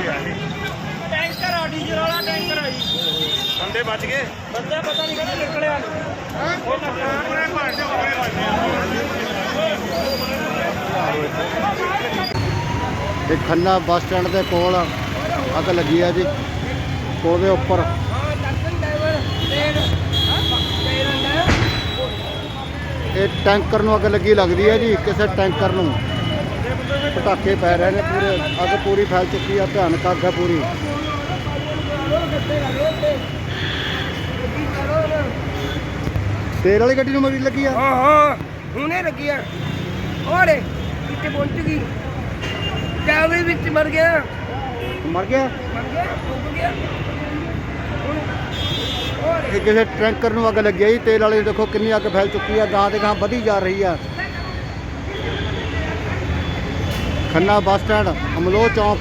ਪਿੱਛੇ ਆ ਇਹ। ਟੈਂਕਰ ਆ ਡੀਜ਼ਲ ਵਾਲਾ ਟੈਂਕਰ ਆ ਜੀ। ਬੰਦੇ ਬਚ ਗਏ? ਬੰਦੇ ਪਤਾ ਨਹੀਂ ਕਿਹੜਾ ਨਿਕਲਿਆ। ਹਾਂ ਉਹ ਆਪਣੇ ਭਾਂਡੇ ਆਪਣੇ ਇਹ ਖੰਨਾ ਬੱਸ ਸਟੈਂਡ ਦੇ ਕੋਲ ਅੱਗ ਲੱਗੀ ਹੈ ਜੀ ਪੁਲ ਦੇ ਉੱਪਰ ਇਹ ਟੈਂਕਰ ਨੂੰ ਅੱਗ ਲੱਗੀ ਲੱਗਦੀ ਹੈ ਜੀ ਕਿਸੇ ਟੈਂਕਰ ਨੂੰ। ਪਟਾਕੇ ਪੈ ਰਹੇ ਨੇ ਪੂਰੇ ਅੱਗ ਪੂਰੀ ਫੈਲ ਚੁੱਕੀ ਆ ਭਿਆਨਕ ਅੱਗ ਹੈ ਪੂਰੀ। ਤੇਲ ਵਾਲੀ ਗੱਡੀ ਨੂੰ ਮਰੀ ਲੱਗੀ ਆ? ਹਾਂ ਹਾਂ ਹੁਣੇ ਲੱਗੀ ਆ। ਓਰੇ ਕਿੱਥੇ ਪਹੁੰਚ ਗਈ। ਜਾਵੇ ਵਿੱਚ ਮਰ ਗਿਆ। ਮਰ ਗਿਆ? ਮਰ ਗਿਆ ਡੁੱਬ ਗਿਆ। ਇਹ ਕਿਸੇ ਟੈਂਕਰ ਨੂੰ ਅੱਗ ਲੱਗੀ ਆ ਜੀ ਤੇਲ ਵਾਲੇ ਦੇਖੋ ਕਿੰਨੀ ਅੱਗ ਫੈਲ ਚੁੱਕੀ ਆ ਗਾਂ ਦੇ ਗਾਂ ਵਧੀ ਜਾ ਰਹੀ ਆ। ਖੰਨਾ ਬੱਸ ਸਟੈਂਡ ਅਮਲੋ ਚੌਂਕ।